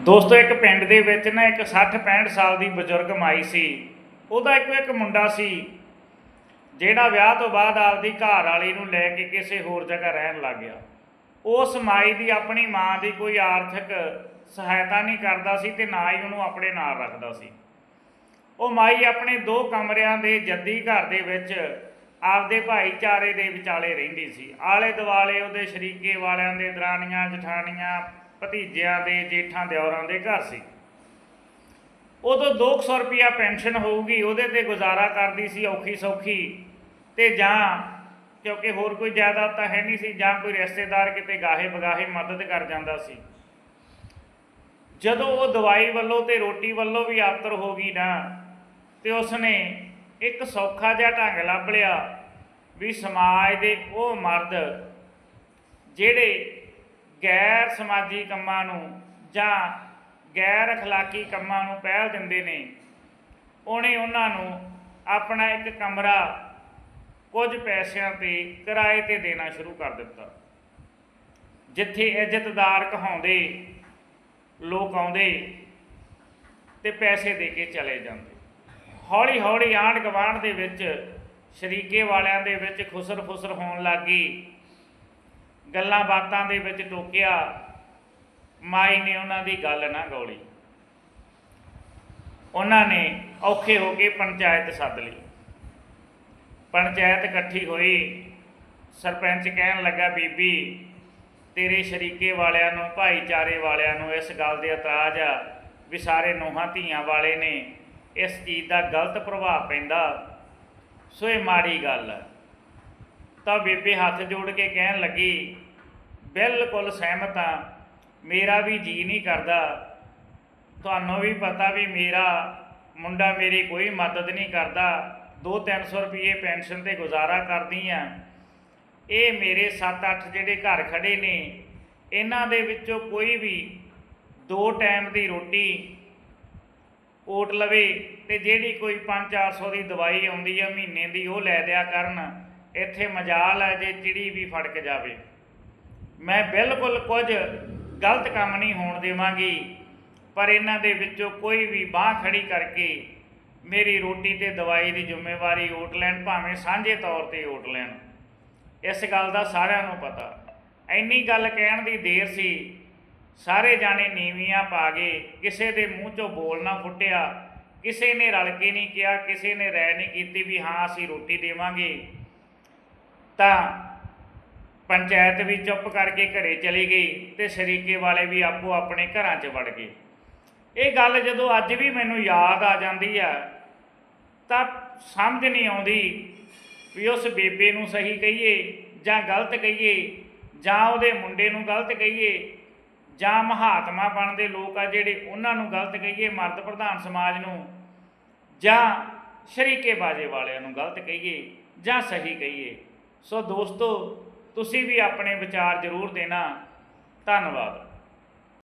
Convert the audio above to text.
ਦੋਸਤੋ, ਇੱਕ ਪਿੰਡ ਦੇ ਵਿੱਚ ਨਾ ਇੱਕ 60 65 ਸਾਲ ਦੀ ਬਜ਼ੁਰਗ ਮਾਈ ਸੀ। ਉਹਦਾ ਇੱਕੋ ਇੱਕ ਮੁੰਡਾ ਸੀ, ਜਿਹੜਾ ਵਿਆਹ ਤੋਂ ਬਾਅਦ ਆਪਦੀ ਘਰ ਵਾਲੀ ਨੂੰ ਲੈ ਕੇ ਕਿਸੇ ਹੋਰ ਜਗ੍ਹਾ ਰਹਿਣ ਲੱਗ ਗਿਆ। ਉਸ ਮਾਈ ਦੀ ਆਪਣੀ ਮਾਂ ਦੀ ਕੋਈ ਆਰਥਿਕ ਸਹਾਇਤਾ ਨਹੀਂ ਕਰਦਾ ਸੀ ਤੇ ਨਾ ਹੀ ਉਹਨੂੰ ਆਪਣੇ ਨਾਲ ਰੱਖਦਾ ਸੀ। ਉਹ ਮਾਈ ਆਪਣੇ ਦੋ ਕਮਰਿਆਂ ਦੇ ਜੱਦੀ ਘਰ ਦੇ ਵਿੱਚ ਆਪਦੇ ਭਾਈਚਾਰੇ ਦੇ ਵਿਚਾਲੇ ਰਹਿੰਦੀ ਸੀ। ਆਲੇ ਦੁਆਲੇ ਉਹਦੇ ਸ਼ਰੀਕੇ ਵਾਲਿਆਂ ਦੇ ਦਰਾਨੀਆਂ ਜਠਾਣੀਆਂ ਭਤੀਜਿਆਂ ਦੇ ਜੇਠਾਂ ਦਿਓਰਾਂ ਦੇ ਘਰ ਸੀ। ਉਦੋਂ 200 ਰੁਪਿਆ ਪੈਨਸ਼ਨ ਹੋਊਗੀ, ਉਹਦੇ ਤੇ ਗੁਜ਼ਾਰਾ ਕਰਦੀ ਸੀ ਔਖੀ ਸੌਖੀ। ਤੇ ਜਾਂ ਕਿਉਂਕਿ ਹੋਰ ਕੋਈ ਜਾਇਦਾਦ ਤਾਂ ਹੈ ਨਹੀਂ ਸੀ, ਜਾਂ ਕੋਈ ਰਿਸ਼ਤੇਦਾਰ ਕਿਤੇ ਗਾਹੇ ਬਗਾਹੇ ਮਦਦ ਕਰ ਜਾਂਦਾ ਸੀ। ਜਦੋਂ ਉਹ ਦਵਾਈ ਵੱਲੋਂ ਤੇ ਰੋਟੀ ਵੱਲੋਂ ਵੀ ਆਤਰ ਹੋ ਗਈ ਨਾ, ਤੇ ਉਸਨੇ ਇੱਕ ਸੌਖਾ ਜਿਹਾ ਢੰਗ ਲੱਭ ਲਿਆ ਵੀ ਸਮਾਜ ਦੇ ਉਹ ਮਰਦ ਜਿਹੜੇ ਗੈਰ ਸਮਾਜੀ ਕੰਮਾਂ ਨੂੰ ਜਾਂ ਗੈਰ ਅਖਲਾਕੀ ਕੰਮਾਂ ਨੂੰ ਪਹਿਲ ਦਿੰਦੇ ਨੇ, ਉਹਨੇ ਉਹਨਾਂ ਨੂੰ ਆਪਣਾ ਇੱਕ ਕਮਰਾ ਕੁਝ ਪੈਸਿਆਂ ਤੇ ਕਿਰਾਏ ਤੇ ਦੇਣਾ ਸ਼ੁਰੂ ਕਰ ਦਿੱਤਾ। ਜਿੱਥੇ ਇੱਜ਼ਤਦਾਰ ਕਹਾਉਂਦੇ, ਲੋਕ ਆਉਂਦੇ ਤੇ ਪੈਸੇ ਦੇ ਕੇ ਚਲੇ ਜਾਂਦੇ। ਹੌਲੀ ਹੌਲੀ ਆਂਢ ਗੁਆਂਢ ਦੇ ਵਿੱਚ, ਸ਼ਰੀਕੇ ਵਾਲਿਆਂ ਦੇ ਵਿੱਚ ਖੁਸਰ ਫੁਸਰ ਹੋਣ ਲੱਗੀ ਗੱਲਾਂ ਬਾਤਾਂ ਦੇ ਵਿੱਚ ਟੋਕਿਆ, ਮਾਈ ਨੇ ਉਹਨਾਂ ਦੀ ਗੱਲ ਨਾ ਗੌਲੀ। ਉਹਨਾਂ ਨੇ ਔਖੇ ਹੋ ਕੇ ਪੰਚਾਇਤ ਸੱਦ ਲਈ। ਪੰਚਾਇਤ ਇਕੱਠੀ ਹੋਈ। ਸਰਪੰਚ ਕਹਿਣ ਲੱਗਾ, ਬੀਬੀ, ਤੇਰੇ ਸ਼ਰੀਕੇ ਵਾਲਿਆਂ ਨੂੰ, ਭਾਈਚਾਰੇ ਵਾਲਿਆਂ ਨੂੰ ਇਸ ਗੱਲ ਦੇ ਇਤਰਾਜ਼ ਆ ਵੀ ਸਾਰੇ ਨੋਹਾਂ ਧੀਆਂ ਵਾਲੇ ਨੇ ਇਸ ਚੀਜ਼ ਦਾ ਗਲਤ ਪ੍ਰਭਾਵ ਪੈਂਦਾ। ਸੋ ਇਹ ਮਾੜੀ ਗੱਲ ਹੈ ਤਾਂ ਬੇਬੇ ਹੱਥ ਜੋੜ ਕੇ ਕਹਿਣ ਲੱਗੀ, ਬਿਲਕੁਲ ਸਹਿਮਤ ਹਾਂ, ਮੇਰਾ ਵੀ ਜੀ ਨਹੀਂ ਕਰਦਾ। ਤੁਹਾਨੂੰ ਵੀ ਪਤਾ ਵੀ ਮੇਰਾ ਮੁੰਡਾ ਮੇਰੀ ਕੋਈ ਮਦਦ ਨਹੀਂ ਕਰਦਾ। 2-300 ਰੁਪਏ ਪੈਨਸ਼ਨ ਤੇ ਗੁਜ਼ਾਰਾ ਕਰਦੀ ਆ ਇਹ ਮੇਰੇ 7-8 ਜਿਹੜੇ ਘਰ ਖੜੇ ਨੇ, ਇਹਨਾਂ ਦੇ ਵਿੱਚੋਂ ਕੋਈ ਵੀ ਦੋ ਟਾਈਮ ਦੀ ਰੋਟੀ ਓਟ ਲਵੇ ਤੇ ਜਿਹੜੀ ਕੋਈ 5-400 ਦੀ ਦਵਾਈ ਆਉਂਦੀ ਆ, ਮਹੀਨੇ ਦੀ ਉਹ ਲੈ ਦਿਆ ਕਰਨ। ਇੱਥੇ ਮਜਾਲ ਹੈ ਜੇ ਚਿੜੀ ਵੀ ਫੜਕ ਜਾਵੇ। ਮੈਂ ਬਿਲਕੁਲ ਕੁਝ ਗਲਤ ਕੰਮ ਨਹੀਂ ਹੋਣ ਦੇਵਾਂਗੀ, ਪਰ ਇਹਨਾਂ ਦੇ ਵਿੱਚੋਂ ਕੋਈ ਵੀ ਬਾਹ ਖੜੀ ਕਰਕੇ ਮੇਰੀ ਰੋਟੀ ਤੇ ਦਵਾਈ ਦੀ ਜ਼ਿੰਮੇਵਾਰੀ ਓਟ ਲੈਣ, ਭਾਵੇਂ ਸਾਂਝੇ ਤੌਰ ਤੇ ਓਟ ਲੈਣ। ਇਸ ਗੱਲ ਦਾ ਸਾਰਿਆਂ ਨੂੰ ਪਤਾ। ਐਨੀ ਗੱਲ ਕਹਿਣ ਦੀ ਦੇਰ ਸੀ, ਸਾਰੇ ਜਾਣੇ ਨੀਵੀਆਂ ਪਾ ਗਏ ਕਿਸੇ ਦੇ ਮੂੰਹ ਚੋਂ ਬੋਲ ਨਾ ਫੁੱਟਿਆ। ਕਿਸੇ ਨੇ ਰਲ ਕੇ ਨਹੀਂ ਕਿਹਾ, ਕਿਸੇ ਨੇ ਰਾਇ ਨਹੀਂ ਕੀਤੀ ਵੀ ਹਾਂ, ਅਸੀਂ ਰੋਟੀ ਦੇਵਾਂਗੇ। ਤਾਂ ਪੰਚਾਇਤ ਵੀ ਚੁੱਪ ਕਰਕੇ ਘਰੇ ਚਲੀ ਗਈ ਤੇ ਸ਼ਰੀਕੇ ਵਾਲੇ ਵੀ ਆਪੋ ਆਪਣੇ ਘਰਾਂ 'ਚ ਵੜ ਗਏ। ਇਹ ਗੱਲ ਜਦੋਂ ਅੱਜ ਵੀ ਮੈਨੂੰ ਯਾਦ ਆ ਜਾਂਦੀ ਆ, ਤਾਂ ਸਮਝ ਨਹੀਂ ਆਉਂਦੀ ਵੀ ਉਸ ਬੇਬੇ ਨੂੰ ਸਹੀ ਕਹੀਏ ਜਾਂ ਗਲਤ ਕਹੀਏ, ਜਾਂ ਉਹਦੇ ਮੁੰਡੇ ਨੂੰ ਗਲਤ ਕਹੀਏ, ਜਾਂ ਮਹਾਤਮਾ ਬਣਦੇ ਲੋਕ ਆ ਜਿਹੜੇ ਉਹਨਾਂ ਨੂੰ ਗਲਤ ਕਹੀਏ, ਮਰਦ ਪ੍ਰਧਾਨ ਸਮਾਜ ਨੂੰ, ਜਾਂ ਸ਼ਰੀਕੇ ਬਾਜੇ ਵਾਲਿਆਂ ਨੂੰ ਗਲਤ ਕਹੀਏ ਜਾਂ ਸਹੀ ਕਹੀਏ। ਸੋ ਦੋਸਤੋ ਤੁਸੀਂ ਵੀ ਆਪਣੇ ਵਿਚਾਰ ਜ਼ਰੂਰ ਦੇਣਾ। ਧੰਨਵਾਦ।